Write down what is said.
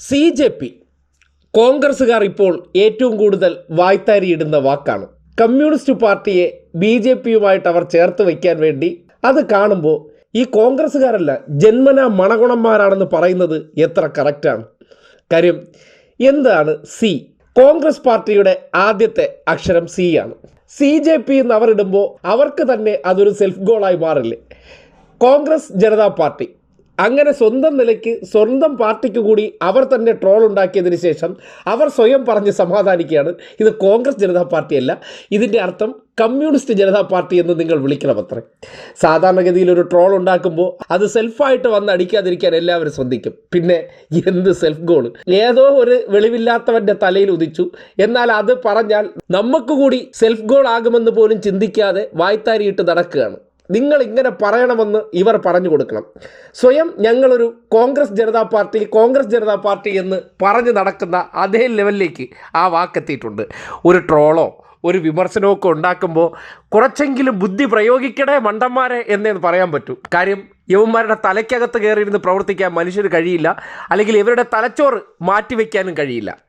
C J P കോൺഗ്രസ്സുകാർ ഇപ്പോൾ ഏറ്റവും കൂടുതൽ വായ്ത്താരിയിടുന്ന വാക്കാണ്. കമ്മ്യൂണിസ്റ്റ് പാർട്ടിയെ ബി ജെ പിയുമായിട്ട് അവർ ചേർത്ത് വയ്ക്കാൻ വേണ്ടി അത് കാണുമ്പോൾ ഈ കോൺഗ്രസ്സുകാരല്ല ജന്മന മണഗുണന്മാരാണെന്ന് പറയുന്നത് എത്ര കറക്റ്റാണ്. കാര്യം എന്താണ് സി? കോൺഗ്രസ് പാർട്ടിയുടെ ആദ്യത്തെ അക്ഷരം സി ആണ്. സി ജെ പി എന്ന് അവരിടുമ്പോൾ അവർക്ക് തന്നെ അതൊരു സെൽഫ് ഗോളായി മാറില്ലേ? കോൺഗ്രസ് ജനതാ പാർട്ടി. അങ്ങനെ സ്വന്തം നിലയ്ക്ക് സ്വന്തം പാർട്ടിക്ക് കൂടി അവർ തന്നെ ട്രോൾ ഉണ്ടാക്കിയതിന് ശേഷം അവർ സ്വയം പറഞ്ഞ് സമാധാനിക്കുകയാണ്. ഇത് കോൺഗ്രസ് ജനതാ പാർട്ടിയല്ല. ഇതിന്റെ അർത്ഥം കമ്മ്യൂണിസ്റ്റ് ജനതാ പാർട്ടി എന്ന് നിങ്ങൾ വിളിക്കണം അത്രേ സാധാരണഗതിയിൽ ഒരു ട്രോൾ ഉണ്ടാക്കുമ്പോൾ അത് സെൽഫായിട്ട് വന്ന് അടിക്കാതിരിക്കാൻ എല്ലാവരും ശ്രദ്ധിക്കും. പിന്നെ എന്ത് സെൽഫ് ഗോൾ? ഏതോ ഒരു വെളിവില്ലാത്തവന്റെ തലയിൽ ഉദിച്ചു. എന്നാൽ അത് പറഞ്ഞാൽ നമുക്ക് കൂടി സെൽഫ് ഗോൾ ആകുമെന്ന് പോലും ചിന്തിക്കാതെ വായ്ത്താരിയിട്ട് നടക്കുകയാണ്. നിങ്ങൾ ഇങ്ങനെ പറയണമെന്ന് ഇവർ പറഞ്ഞു കൊടുക്കണം. സ്വയം ഞങ്ങളൊരു Congress Janata party Congress Janata party എന്ന് പറഞ്ഞ് നടക്കുന്ന അതേ ലെവലിലേക്ക് ആ വാക്കെത്തിയിട്ടുണ്ട്. ഒരു ട്രോളോ ഒരു വിമർശനമൊക്കെ ഉണ്ടാക്കുമ്പോൾ കുറച്ചെങ്കിലും ബുദ്ധി പ്രയോഗിക്കണേ മണ്ടന്മാരെ എന്നേ പറയാൻ പറ്റൂ. കാര്യം യവന്മാരുടെ തലയ്ക്കകത്ത് കയറിയിരുന്ന് പ്രവർത്തിക്കാൻ മനുഷ്യന് കഴിയില്ല. അല്ലെങ്കിൽ ഇവരുടെ തലച്ചോറ് മാറ്റിവെക്കാനും കഴിയില്ല.